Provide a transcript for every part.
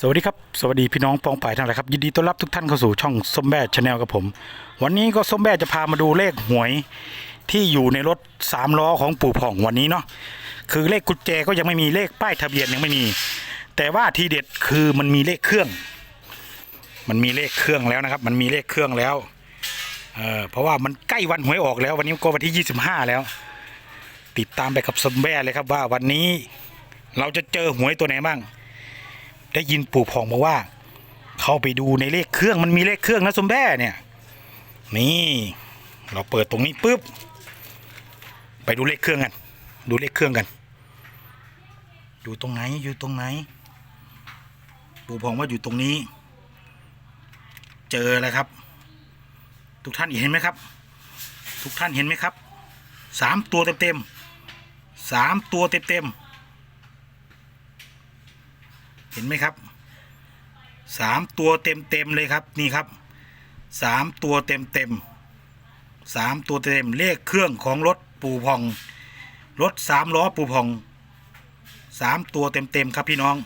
สวัสดีครับ สวัสดีพี่น้องปองป่ายทั้งหลายครับ ยินดีต้อนรับทุกท่านเข้าสู่ช่องส้มแบ่ชาแนลกับผม วันนี้ก็ส้มแบ่จะพามาดูเลขหวยที่อยู่ในรถสามล้อของปู่ผ่องวันนี้เนาะคือเลขกุญแจก็ยังไม่มีเลขป้ายทะเบียนยังไม่มี แต่ว่าทีเด็ดคือมันมีเลขเครื่อง มันมีเลขเครื่องแล้วนะครับ มันมีเลขเครื่องแล้วเออเพราะว่ามันใกล้วันหวยออกแล้ว วันนี้ก็วันที่ 25 แล้ว ติดตามไปกับส้มแบ่เลยครับว่าวันนี้เราจะเจอหวยตัวไหนบ้าง ได้ยินปู่ผ่องบอกว่า เข้าไปดูในเลขเครื่องมันมีเลขเครื่องนะสมแบ้เนี่ย นี่ เราเปิดตรงนี้ปุ๊บไปดูเลขเครื่องกัน ดูเลขเครื่องกัน อยู่ตรงไหนอยู่ตรงไหน ปู่ผ่องว่าอยู่ตรงนี้ เจอแล้วครับ ทุกท่านเห็นไหมครับ ทุกท่านเห็นไหมครับสามตัวเต็มเต็มๆสามตัวเต็มเต็มๆ เห็นไหมครับสามตัวเต็มเต็มเลยครับนี่ครับสามตัวเต็มเต็มสามตัวเต็มเลขเครื่องของรถปูพอง รถสามล้อปูพองสามตัวเต็มเต็มครับพี่น้อง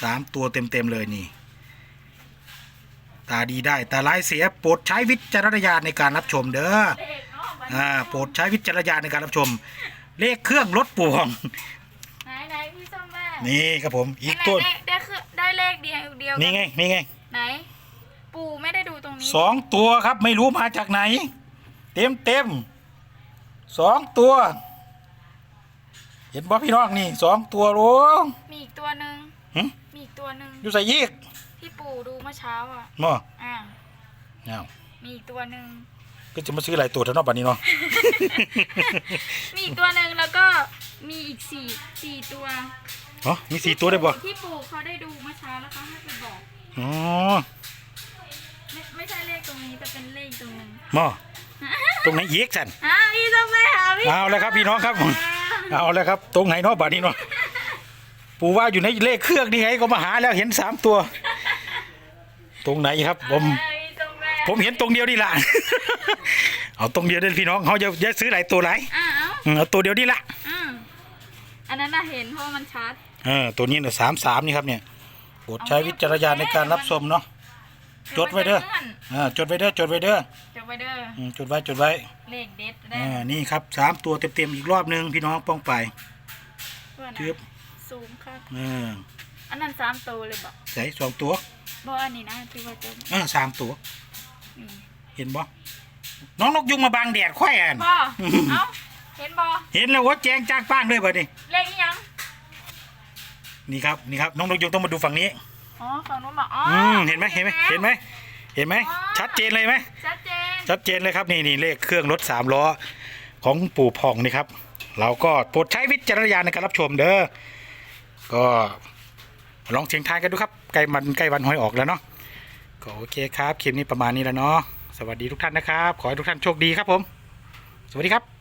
สามตัวเต็มเต็มเลยนี่ ตาดีได้ตาร้ายเสียโปรดใช้วิจารณญาณในการรับชมเด้ออ่าโปรดใช้วิจารณญาณในการรับชม เลขเครื่องรถปูพอง ไหนไหนพี่ส้มแม่นี่ครับผมอีกไหนตัวได้ได้คือได้เลขเดียวเดียวกันี่ไงนี่ไง ไหน ปู่ไม่ได้ดูตรงนี้สองตัวครับไม่รู้มาจากไหน เต็มเต็มสองตัว เห็นบ่พี่น้องนี่สองตัวโลมีอีกตัวหนึ่งหึมีอีกตัวหนึ่งอยู่ใส่ยีกที่ปู่ดูเมื่อเช้าอะบ่อ่าอ้าวมีอีกตัวหนึ่งก็จะมาซื้อหลายตัวเท่านั้นบัดนี้เนาะมีอีกตัวหนึ่งแล้วก็มี อีกสี่สี่ตัวเนาะมีสี่ตัวได้บ่ที่ปู่เขาได้ดูเมื่อเช้าแล้วเขาให้ไปบอกอ๋อไม่ไม่ใช่เลขตรงนี้แต่เป็นเลขตรงนึงบ่ตรงไหนยีกสันอ่าพี่ส้มแม่ค่ะพี่เอาแล้วครับพี่น้องครับเอาแล้วครับ ตรงไหนเนาะบัดนี้เนาะปู่ว่าอยู่ในเลขเครื่องนี่ไงก็มาหาแล้วเห็นสามตัว ตรงไหนครับผมอ่าพี่ส้มแม่ผมเห็นตรงเดียวนี่ละเอาตรงเดียวเด้อพี่น้องเขาจะจะซื้อหลายตัวหลายอ่าเอาอืมเอาตัวเดียวนี่ละ อืมอันนั้นน่ะเห็นเพราะว่ามันชัดเออตัวนี้เนี่ยสามสามนี่ครับเนี่ยโปรดใช้วิจารณญาณในการรับชมเนาะจดไว้เด้ออ่าจดไว้เด้อจดไว้เด้อจดไว้เด้ออืมจดไว้จดไว้เลขเด็ดได้อ่านี่ครับสามตัวเต็มๆอีกรอบหนึงพี่น้องป้องไปเพื่อนจึ๊บซูมครับเอออันนั้นสามตัวเลยบอกใส่สองตัวบอกอันนี้นะที่ว่าจะเออสามตัวนี่เห็นบ่น้องนกยุงมาบังแดดค่อยอ่นบอเอ้า เห็นบอเห็นแล้วว่าแจงจ้างป้างเลยบ่นี่เลขอีหยังนี่ครับนี่ครับน้องนกยุงต้องมาดูฝั่งนี้อ๋อฝั่งนู้นบอกอ๋ออือมเห็นไหมเห็นไหมเห็นไหมเห็นไหมชัดเจนเลยไหมชัดเจนชัดเจนเลยครับนี่นี่เลขเครื่องรถสามล้อของปู่ผ่องนี่ครับ เราก็โปรดใช้วิจารณญาณในการรับชมเด้อก็ลองเสียงทายกันดูครับใกล้มันใกล้วันหวยออกแล้วเนาะก็โอเคครับคลิปนี้ประมาณนี้แล้วเนาะสวัสดีทุกท่านนะครับ ขอให้ทุกท่านโชคดีครับผม สวัสดีครับ